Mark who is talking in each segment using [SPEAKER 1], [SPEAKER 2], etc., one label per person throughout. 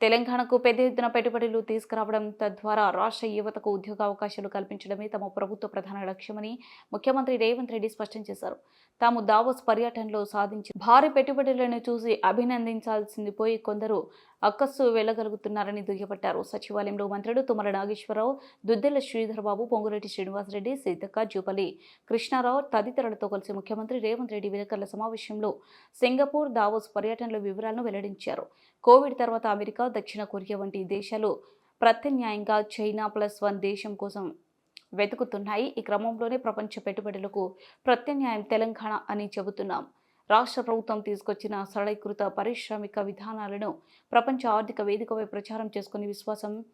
[SPEAKER 1] తెలంగాణకు పెద్ద ఎత్తున పెట్టుబడులు తీసుకురావడం తద్వారా రాష్ట్ర యువతకు ఉద్యోగ అవకాశాలు కల్పించడమే తమ ప్రభుత్వ ప్రధాన లక్ష్యమని ముఖ్యమంత్రి రేవంత్ రెడ్డి స్పష్టం చేశారు. తాము దావోస్ పర్యటనలో సాధించి భారీ పెట్టుబడులను చూసి అభినందించాల్సింది పోయి కొందరు అక్కస్సు వెళ్ళగలుగుతున్నారని దుయ్యబట్టారు. సచివాలయంలో మంత్రులు తుమ్మల నాగేశ్వరరావు దుద్దెల శ్రీధర్ బాబు పొంగురెడ్డి శ్రీనివాసరెడ్డి సీతక్క జూపల్లి కృష్ణారావు తదితరులతో కలిసి ముఖ్యమంత్రి రేవంత్ రెడ్డి విలేకరుల సమావేశంలో సింగపూర్ దావోస్ పర్యటనల వివరాలను వెల్లడించారు. కోవిడ్ తర్వాత అమెరికా దక్షిణ కొరియా వంటి దేశాలు ప్రత్యామ్నాయంగా చైనా ప్లస్ వన్ దేశం కోసం వెతుకుతున్నాయి. ఈ క్రమంలోనే ప్రపంచ పెట్టుబడులకు ప్రత్యామ్నాయం తెలంగాణ అని చెబుతున్నాం. రాష్ట్ర ప్రభుత్వం తీసుకొచ్చిన సరళీకృత పారిశ్రామిక విధానాలను ప్రపంచ ఆర్థిక వేదికపై ప్రచారం చేసుకుని విశ్వాసం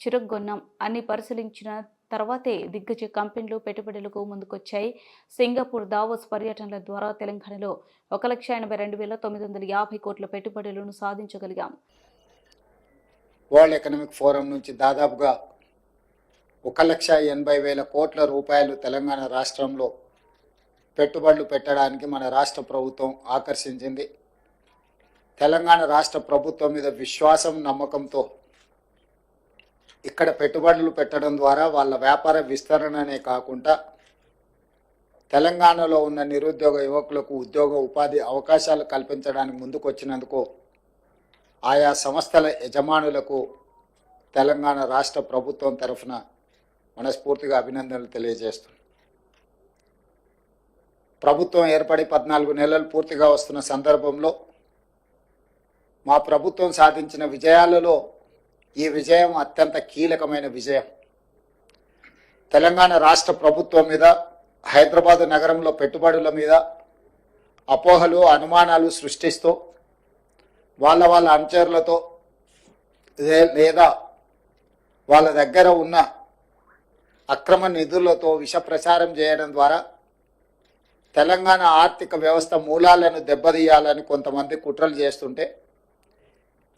[SPEAKER 1] చిరుగ్గొన్నాం అన్ని పరిశీలించిన తర్వాతే దిగ్గజ కంపెనీలు పెట్టుబడులకు ముందుకొచ్చాయి. సింగపూర్ దావోస్ పర్యటనల ద్వారా తెలంగాణలో ఒక లక్ష ఎనభై రెండు వేల తొమ్మిది వందల యాభై కోట్ల పెట్టుబడులను సాధించగలిగాం.
[SPEAKER 2] వరల్డ్ ఎకనామిక్ ఫోరం నుంచి దాదాపుగా ఒక లక్ష ఎనభై వేల కోట్ల రూపాయలు తెలంగాణ రాష్ట్రంలో పెట్టుబడులు పెట్టడానికి మన రాష్ట్ర ప్రభుత్వం ఆకర్షించింది. తెలంగాణ రాష్ట్ర ప్రభుత్వం మీద విశ్వాసం నమ్మకంతో ఇక్కడ పెట్టుబడులు పెట్టడం ద్వారా వాళ్ళ వ్యాపార విస్తరణనే కాకుండా తెలంగాణలో ఉన్న నిరుద్యోగ యువకులకు ఉద్యోగ ఉపాధి అవకాశాలు కల్పించడానికి ముందుకు వచ్చినందుకు ఆయా సంస్థల యజమానులకు తెలంగాణ రాష్ట్ర ప్రభుత్వం తరఫున మనస్ఫూర్తిగా అభినందనలు తెలియజేస్తున్నాం. ప్రభుత్వం ఏర్పడి పద్నాలుగు నెలలు పూర్తిగా వస్తున్న సందర్భంలో మా ప్రభుత్వం సాధించిన విజయాలలో ఈ విజయం అత్యంత కీలకమైన విజయం. తెలంగాణ రాష్ట్ర ప్రభుత్వం మీద హైదరాబాద్ నగరంలో పెట్టుబడుల మీద అపోహలు అనుమానాలు సృష్టిస్తూ వాళ్ళ వాళ్ళ అనుచరులతో లేదా వాళ్ళ దగ్గర ఉన్న అక్రమ నిధులతో విష ప్రచారం చేయడం ద్వారా తెలంగాణ ఆర్థిక వ్యవస్థ మూలాలను దెబ్బతీయాలని కొంతమంది కుట్రలు చేస్తుంటే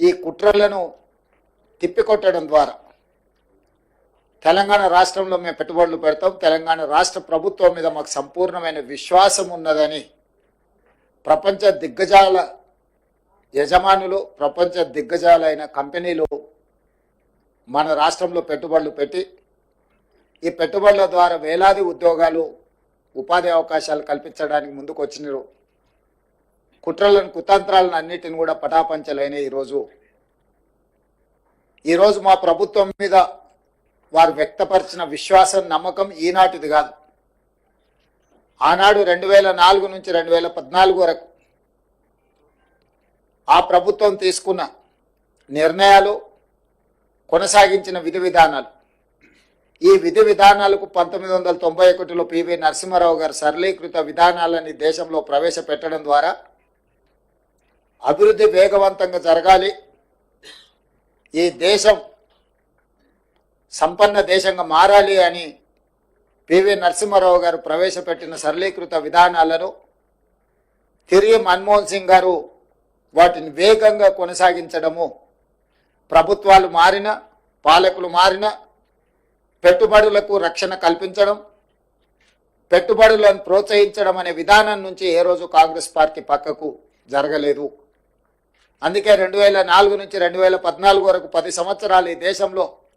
[SPEAKER 2] ఈ కుట్రలను తిప్పికొట్టడం ద్వారా తెలంగాణ రాష్ట్రంలో మేము పెట్టుబడులు పెడతాం తెలంగాణ రాష్ట్ర ప్రభుత్వం మీద మాకు సంపూర్ణమైన విశ్వాసం ఉన్నదని ప్రపంచ దిగ్గజాల యజమానులు ప్రపంచ దిగ్గజాలైన కంపెనీలు మన రాష్ట్రంలో పెట్టుబడులు పెట్టి ఈ పెట్టుబడుల ద్వారా వేలాది ఉద్యోగాలు ఉపాధి అవకాశాలు కల్పించడానికి ముందుకు వచ్చినారు కుట్రలను కుతంత్రాలను అన్నిటిని కూడా పటాపంచలైన ఈరోజు. ఈరోజు మా ప్రభుత్వం మీద వారు వ్యక్తపరిచిన విశ్వాసం నమ్మకం ఈనాటిది కాదు. ఆనాడు రెండు వేల నాలుగు నుంచి రెండు వేల పద్నాలుగు వరకు ఆ ప్రభుత్వం తీసుకున్న నిర్ణయాలు కొనసాగించిన విధి విధానాలు. ఈ విధి విధానాలకు పంతొమ్మిది వందల తొంభై ఒకటిలో పివి నరసింహారావు గారు సరళీకృత విధానాలని దేశంలో ప్రవేశపెట్టడం ద్వారా అభివృద్ధి వేగవంతంగా జరగాలి. ఈ దేశం సంపన్న దేశంగా మారాలి అని పివి నరసింహారావు గారు ప్రవేశపెట్టిన సరళీకృత విధానాలను తిరిగి మన్మోహన్ సింగ్ గారు వాటిని వేగంగా కొనసాగించడము. ప్రభుత్వాలు మారిన పాలకులు మారిన పెట్టుబడులకు రక్షణ కల్పించడం పెట్టుబడులను ప్రోత్సహించడం అనే విధానం నుంచి ఏ రోజు కాంగ్రెస్ పార్టీ పక్కకు జరగలేదు. అందుకే రెండు వేల నాలుగు నుంచి రెండు వేల పద్నాలుగు వరకు పది సంవత్సరాలు ఈ దేశంలో